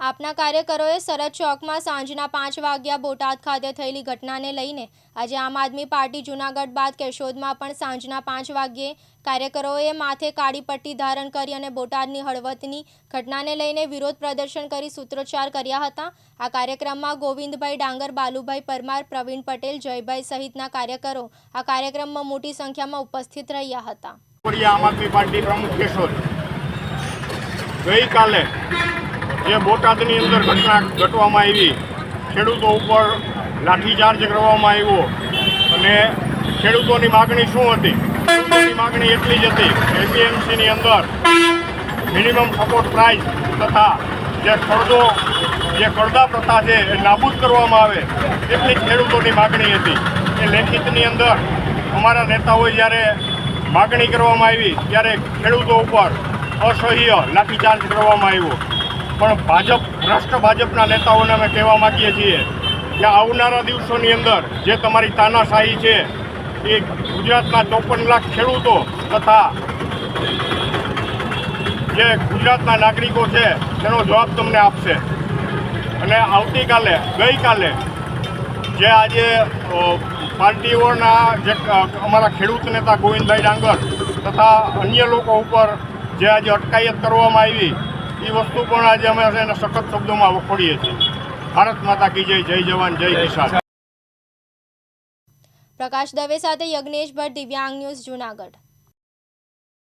આપના કાર્યકરોએ સરહદ ચોકમાં સાંજના પાંચ વાગ્યા બોટાદ ખાતે થયેલી ઘટનાને લઈને આજે આમ આદમી પાર્ટી જૂનાગઢ બાદ કેશોદમાં પણ સાંજના પાંચ વાગ્યે કાર્યકરોએ માથે કાળી પટ્ટી ધારણ કરી અને બોટાદની હળવદની ઘટનાને લઈને વિરોધ પ્રદર્શન કરી સૂત્રોચ્ચાર કર્યા હતા. આ કાર્યક્રમમાં ગોવિંદભાઈ ડાંગર, બાલુભાઈ પરમાર, પ્રવીણ પટેલ, જયભાઈ સહિતના કાર્યકરો આ કાર્યક્રમમાં મોટી સંખ્યામાં ઉપસ્થિત રહ્યા હતા. આમ આદમી પાર્ટી પ્રમુખ કેશોદ. ગઈકાલે જે બોટાદની અંદર ઘટના ઘટવામાં આવી, ખેડૂતો ઉપર લાઠીચાર્જ કરવામાં આવ્યો અને ખેડૂતોની માગણી શું હતી? ખેડૂતોની માગણી એટલી જ હતી એપીએમસીની અંદર મિનિમમ સપોર્ટ પ્રાઇસ તથા જે કડદો જે કરદા પ્રથા છે એ નાબૂદ કરવામાં આવે એટલી ખેડૂતોની માગણી હતી. એ લેખિતની અંદર અમારા નેતાઓએ જ્યારે માગણી કરવામાં આવી, ત્યારે ખેડૂતો ઉપર અસહ્ય લાઠીચાર્જ કરવામાં આવ્યો. પણ ભાજપ, ભ્રષ્ટ ભાજપના નેતાઓને અમે કહેવા માગીએ છીએ કે આવનારા દિવસોની અંદર જે તમારી તાનાશાહી છે, એ ગુજરાતના ચોપન લાખ ખેડૂતો તથા જે ગુજરાતના નાગરિકો છે, તેનો જવાબ તમને આપશે. અને આવતીકાલે, ગઈકાલે જે આજે પાર્ટીઓના જે અમારા ખેડૂત નેતા ગોવિંદભાઈ ડાંગર તથા અન્ય લોકો ઉપર જે આજે અટકાયત કરવામાં આવી એ વસ્તુ પણ આજે અમે એને સખત શબ્દોમાં વખોડીએ છીએ. ભારત માતા કી જય જય જવાન, જય કિસાન. પ્રકાશ દવે સાથે યજ્ઞેશ ભટ્ટ દિવ્યાંગ ન્યૂઝ જૂનાગઢ.